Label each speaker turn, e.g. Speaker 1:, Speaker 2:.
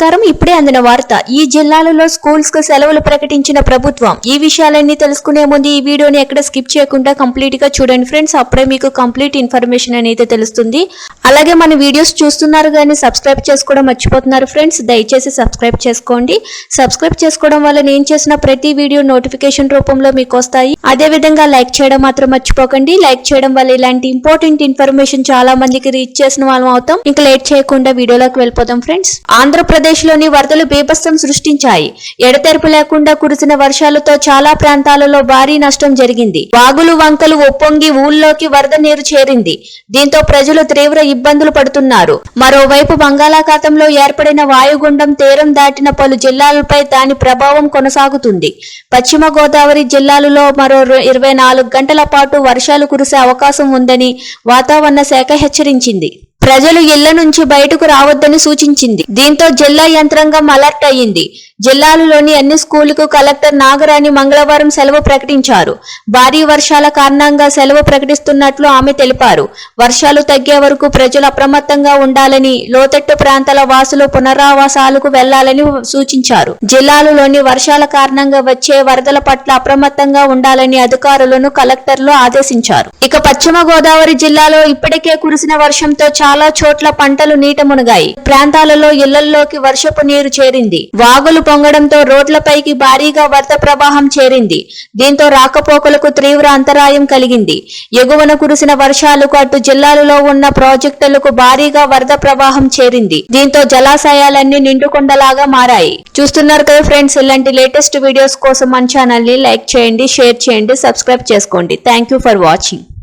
Speaker 1: నమస్కారం ఇప్పుడే అందిన వార్త. ఈ జిల్లాలలో స్కూల్స్కు సెలవులు ప్రకటించిన ప్రభుత్వం. ఈ విషయాలన్నీ తెలుసుకునే ముందు ఈ వీడియోని ఎక్కడ స్కిప్ చేయకుండా కంప్లీట్గా చూడండి ఫ్రెండ్స్. అప్పుడే మీకు కంప్లీట్ ఇన్ఫర్మేషన్ అనేది తెలుస్తుంది. అలాగే మన వీడియోస్ చూస్తున్నారు కానీ సబ్స్క్రైబ్ చేసుకోవడం మర్చిపోతున్నారు ఫ్రెండ్స్. దయచేసి సబ్స్క్రైబ్ చేసుకోండి. సబ్స్క్రైబ్ చేసుకోవడం వల్ల నేను చేసిన ప్రతి వీడియో నోటిఫికేషన్ రూపంలో మీకు వస్తాయి. అదే విధంగా లైక్ చేయడం మాత్రం మర్చిపోకండి. లైక్ చేయడం వల్ల ఇలాంటి ఇంపార్టెంట్ ఇన్ఫర్మేషన్ చాలా మందికి రీచ్ చేసిన వాళ్ళం అవుతాం. ఇంకా లేట్ చేయకుండా వీడియోలోకి వెళ్ళిపోతాం ఫ్రెండ్స్. ఆంధ్రప్రదేశ్ ఆంధ్రప్రదేశ్లోని వరదలు బీభత్సం సృష్టించాయి. ఎడతెరపు లేకుండా కురిసిన వర్షాలతో చాలా ప్రాంతాలలో భారీ నష్టం జరిగింది. వాగులు వంకలు ఒప్పొంగి ఊళ్ళోకి వరద నీరు చేరింది. దీంతో ప్రజలు తీవ్ర ఇబ్బందులు పడుతున్నారు. మరోవైపు బంగాళాఖాతంలో ఏర్పడిన వాయుగుండం తీరం దాటిన పలు జిల్లాలపై దాని ప్రభావం కొనసాగుతుంది. పశ్చిమ గోదావరి జిల్లాలలో మరో ఇరవై నాలుగు గంటల పాటు వర్షాలు కురిసే అవకాశం ఉందని వాతావరణ శాఖ హెచ్చరించింది. ప్రజలు ఇళ్ళ నుంచి బయటకు రావద్దని సూచించింది. దీంతో జిల్లా యంత్రాంగం అలర్ట్ అయ్యింది. జిల్లాలోని అన్ని స్కూళ్ళకు కలెక్టర్ నాగరాణి మంగళవారం సెలవు ప్రకటించారు. భారీ వర్షాల కారణంగా సెలవు ప్రకటిస్తున్నట్లు ఆమె తెలిపారు. వర్షాలు తగ్గే వరకు ప్రజలు అప్రమత్తంగా ఉండాలని లోతట్టు ప్రాంతాల వాసులు పునరావాసాలకు వెళ్ళాలని సూచించారు. జిల్లాలలోని వర్షాల కారణంగా వచ్చే వరదల పట్ల అప్రమత్తంగా ఉండాలని అధికారులను కలెక్టర్లు ఆదేశించారు. ఇక పశ్చిమ గోదావరి జిల్లాలో ఇప్పటికే కురిసిన వర్షంతో చాలా చోట్ల పంటలు నీట మునిగాయి. ప్రాంతాలలో ఇళ్ళల్లోకి వర్షపు నీరు చేరింది. వాగులు పొంగడంతో రోడ్లపైకి భారీగా వరద ప్రవాహం చేరింది. దీంతో రాకపోకలకు తీవ్ర అంతరాయం కలిగింది. ఎగువన కురిసిన వర్షాలకు అటు జిల్లాలలో ఉన్న ప్రాజెక్టులకు భారీగా వరద ప్రవాహం చేరింది. దీంతో జలాశయాలన్నీ నిండుకొండలాగా మారాయి. చూస్తున్నారు కదా ఫ్రెండ్స్ ఇలాంటి లేటెస్ట్ వీడియోస్ కోసం మన ఛానల్ని లైక్ చేయండి షేర్ చేయండి సబ్స్క్రైబ్ చేసుకోండి. Thank you for watching